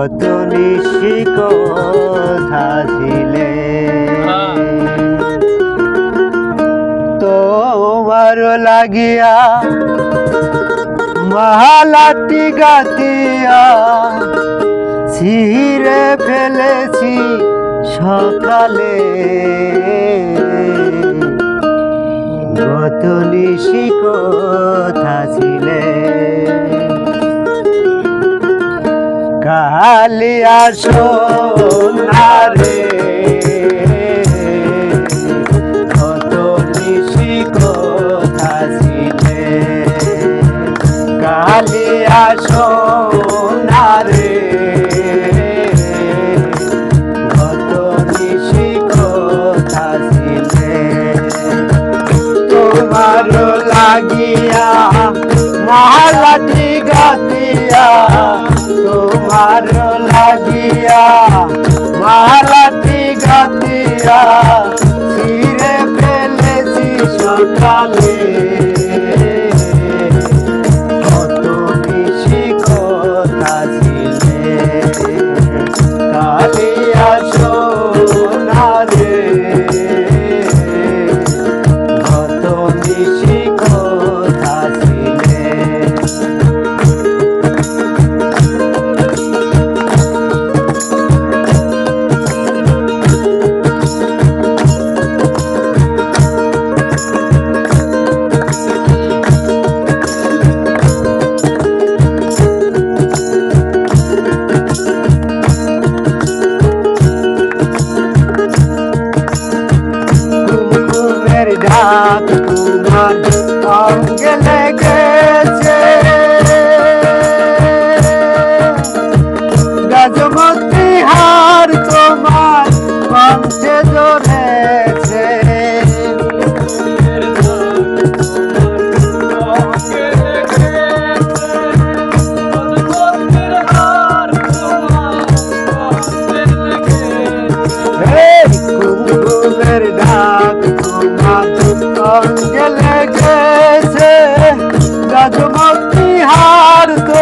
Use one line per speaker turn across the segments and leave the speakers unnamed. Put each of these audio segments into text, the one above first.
কত নিশি কথা ছিলে তোমার লাগিয়া মহালাটি গাতিয়া ছিঁড়ে ফেলেছি সকালে। গত নিশি কথা ছিলে কালি আসো না রে কত নিশি কথা ছিলে কালি আসো না রে কত নিশি কথা ছিলে তোমার লাগিয়া মহালাটি গাতিয়া। তোমার লাগিয়া মহালাটি গাতিয়া ফিরে ফেলেছি সকালে। কত বেশি কথা ছিলে কালে আসো কত বেশি তোমার অঙ্গে লেগেছে। গাজমতি হার তোমার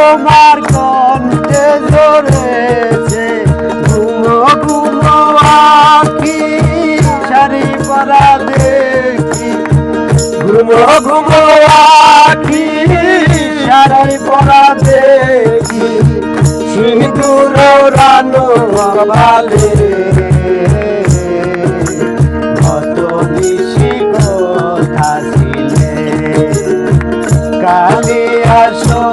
তোমার কণ্ঠে ধরেছে ঘুমো ঘুমো আখি শাড়ি পরা দেখি। ঘুমো ঘুমো আখি শাড়ি পরা দেখি। সিঁদুর রানো বালে কত বেশি কথা ছিলে। কালে আসো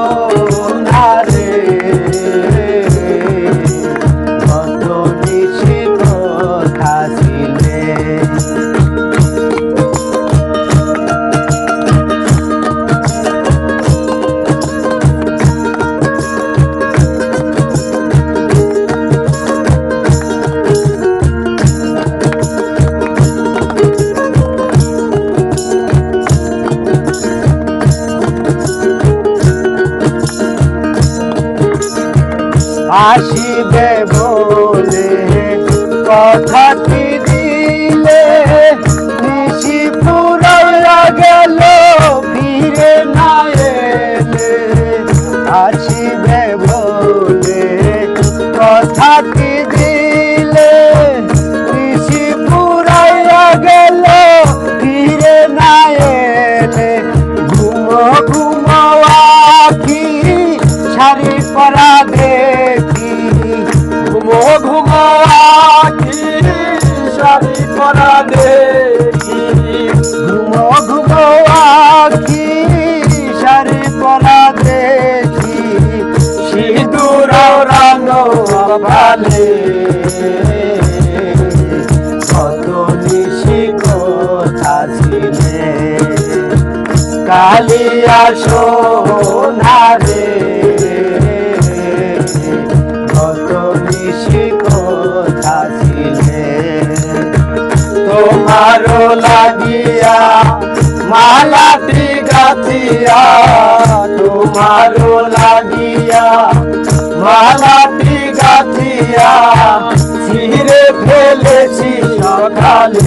আসিবে বলে কথাটি দিলে নিশি গেল, ফিরে না আসিবে বলে কথাটি দিলে নিশি পুরাইয়া গেল, ফিরে না এলে ঘুমো ঘুমো আখি শাড়ি ভালে কত নিশি কথা ছিলে? কালি আসো না রে কত নিশি কথা ছিলে? তোমারও লাগিয়া মালাটি গাথিয়া তোমারও লাগিয়া ছিঁড়ে ফেলেছি সকালে।